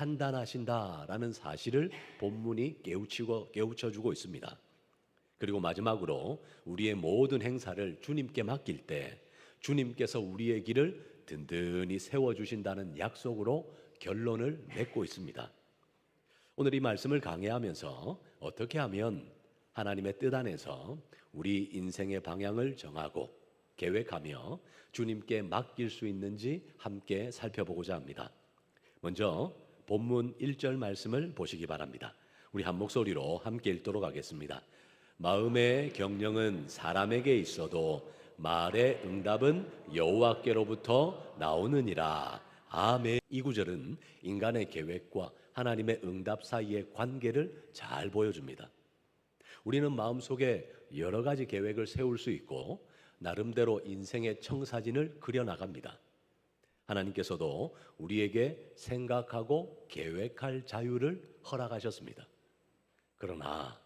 판단하신다라는 사실을 본문이 깨우치고 깨우쳐 주고 있습니다. 그리고 마지막으로 우리의 모든 행사를 주님께 맡길 때 주님께서 우리의 길을 든든히 세워 주신다는 약속으로 결론을 맺고 있습니다. 오늘 이 말씀을 강해하면서 어떻게 하면 하나님의 뜻 안에서 우리 인생의 방향을 정하고 계획하며 주님께 맡길 수 있는지 함께 살펴보고자 합니다. 먼저 본문 1절 말씀을 보시기 바랍니다. 우리 한 목소리로 함께 읽도록 하겠습니다. 마음의 경영은 사람에게 있어도 말의 응답은 여호와께로부터 나오느니라. 아멘. 이 구절은 인간의 계획과 하나님의 응답 사이의 관계를 잘 보여줍니다. 우리는 마음속에 여러 가지 계획을 세울 수 있고 나름대로 인생의 청사진을 그려 나갑니다. 하나님께서도 우리에게 생각하고 계획할 자유를 허락하셨습니다. 그러나